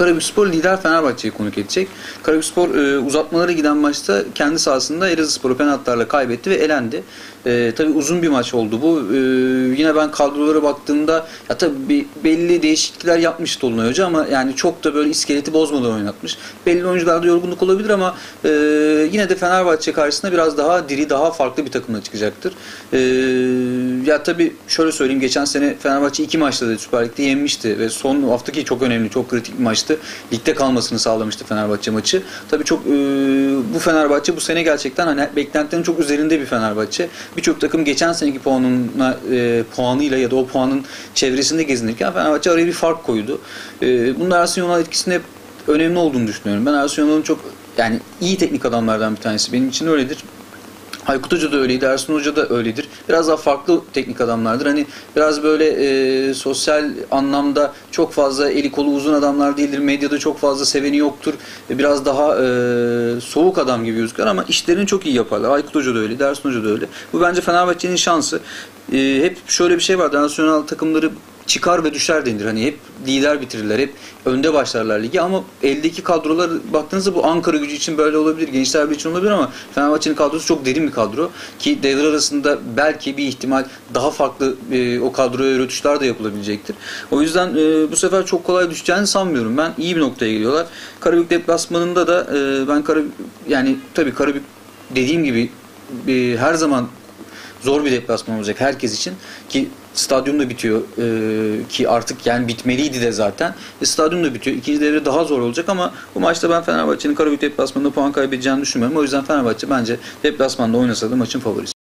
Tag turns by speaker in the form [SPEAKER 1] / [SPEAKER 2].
[SPEAKER 1] Karabükspor lider Fenerbahçe'yi konuk edecek. Karabükspor e, uzatmalara giden maçta kendi sahasında Elazığspor'u penaltılarla kaybetti ve elendi. E, tabii uzun bir maç oldu bu. E, yine ben kadrolara baktığımda ya tabii belli değişiklikler yapmış Tolunay Hoca ama yani çok da böyle iskeleti bozmadan oynatmış. Belli oyuncularda yorgunluk olabilir ama e, yine de Fenerbahçe karşısında biraz daha diri, daha farklı bir takımla çıkacaktır. E, ya tabii şöyle söyleyeyim geçen sene Fenerbahçe iki maçta da Süper Lig'de yenmişti ve son haftaki çok önemli, çok kritik bir maçtı. Ligde kalmasını sağlamıştı Fenerbahçe maçı. Tabii çok e, bu Fenerbahçe bu sene gerçekten hani beklentilerin çok üzerinde bir Fenerbahçe. Birçok takım geçen seneki puanına e, puanıyla ya da o puanın çevresinde gezinirken Fenerbahçe araya bir fark koydu. E, bunun Yanal etkisinde önemli olduğunu düşünüyorum. Ben Ersun Yanal'ın çok yani iyi teknik adamlardan bir tanesi. Benim için öyledir. Aykut Hoca da öyleydi, Ersun Hoca da öyledir. Biraz daha farklı teknik adamlardır. Hani biraz böyle e, sosyal anlamda çok fazla eli kolu uzun adamlar değildir. Medyada çok fazla seveni yoktur. E, Biraz daha e, soğuk adam gibi gözükür ama işlerini çok iyi yaparlar. Aykut Hoca da öyle, Ersun Hoca da öyle. Bu bence Fenerbahçe'nin şansı. E, hep şöyle bir şey var. Nasyonal takımları çıkar ve düşer denir. Hani hep lider bitirirler, hep önde başlarlar ligi ama eldeki kadrolar baktığınızda bu Ankara gücü için böyle olabilir, Gençler için olabilir ama Fenerbahçe'nin kadrosu çok derin bir kadro ki devre arasında belki bir ihtimal daha farklı e, o kadroya rötuşlar da yapılabilecektir. O yüzden e, bu sefer çok kolay düşeceğini sanmıyorum. Ben iyi bir noktaya geliyorlar. Karabük deplasmanında da e, ben Karabük yani tabii Karabük dediğim gibi e, her zaman zor bir deplasman olacak herkes için ki stadyum da bitiyor Ee, ki artık yani bitmeliydi de zaten. E, stadyum da bitiyor. İkinci devre daha zor olacak ama bu maçta ben Fenerbahçe'nin Karabük deplasmanında puan kaybedeceğini düşünmüyorum. O yüzden Fenerbahçe bence deplasmanda oynasa da maçın favorisi.